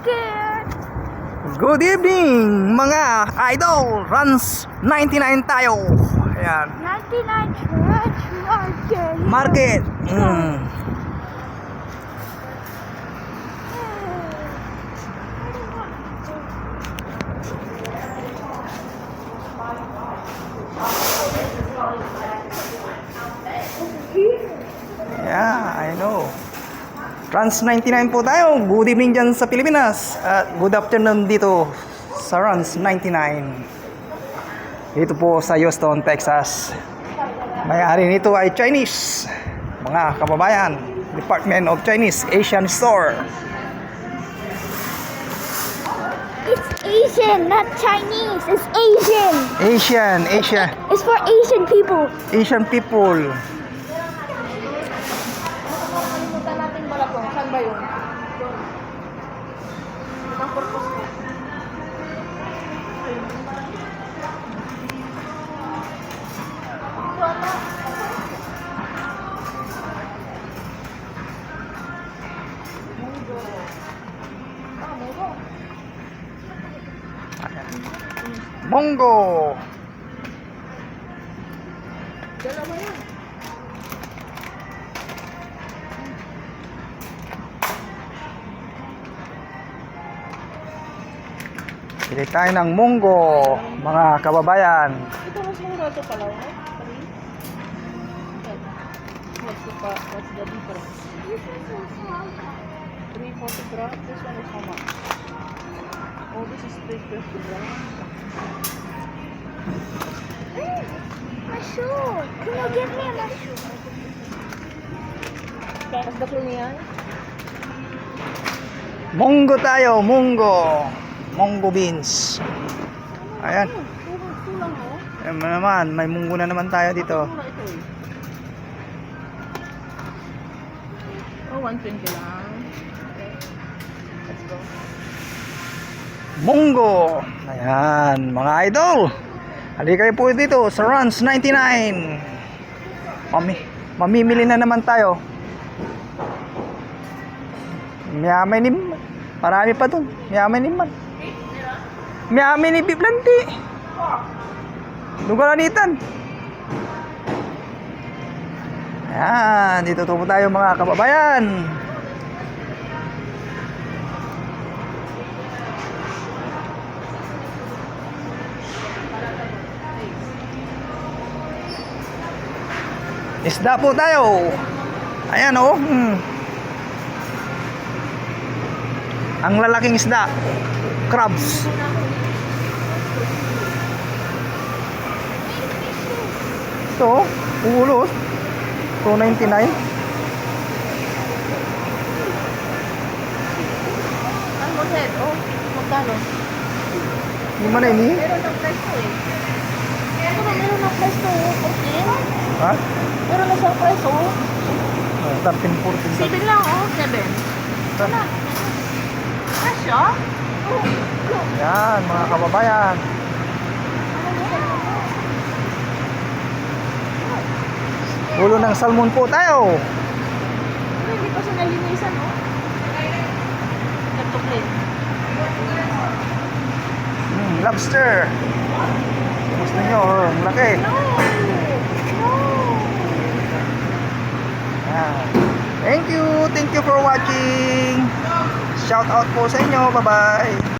scared. Good evening mga idol! Runs 99 tayo! Ayan. 99 Church Market. Market! Mm. Runs 99 po tayo. Good evening dyan sa Pilipinas. At good afternoon dito sa Runs 99. Dito po sa Houston, Texas. May-ari nito ay Chinese. Mga kababayan, Department of Chinese Asian Store. It's Asian, not Chinese. It's Asian. Asian, Asia, It's for Asian people. Asian people. Mongo. Dalawa yan. Pili tayo ng munggo, mga kababayan. Ito mas mura ito pala. Three. What's the, what's the difference? 340 grams. This one is how much? Oh, this is 350 grams. My shoe. Can you give me my shoe? Tapos the clue niyan? Munggo tayo, munggo. Munggo beans. Ayan. Ayan naman, may munggo na naman tayo dito. Eh. Oh, 120 lang. Munggo. Ayan, mga idol. Halika kayo po dito sa Runs 99. Mami, mamimili na naman tayo. Miyamay ni Marami pa dun. Miyamay ni man. Miyamay ni Biplanti. Lugaranitan. Ayan, dito po tayo mga kababayan. Isda po tayo. Ayan oh. Hmm. Ang lalaking isda. Crabs. Ito, ulos. 299. Ano mo, Ted? Oh, magkano? Hindi man na ini. Eh. Ano ba, meron ng price to? 14? Ha? Meron na siyang price oh. Oh, 13, 14. 7 lang oh, 7. Wala. Kasya? Oh, look. Yan, mga kababayan. Ulo ng salmon po tayo. Ano, hindi pa siya nalinisan oh. Nagtuklit. Hmm, lobster. Gusto nyo, oh, ang laki. No! Thank you. Thank you for watching. Shout out po sa inyo. Bye-bye.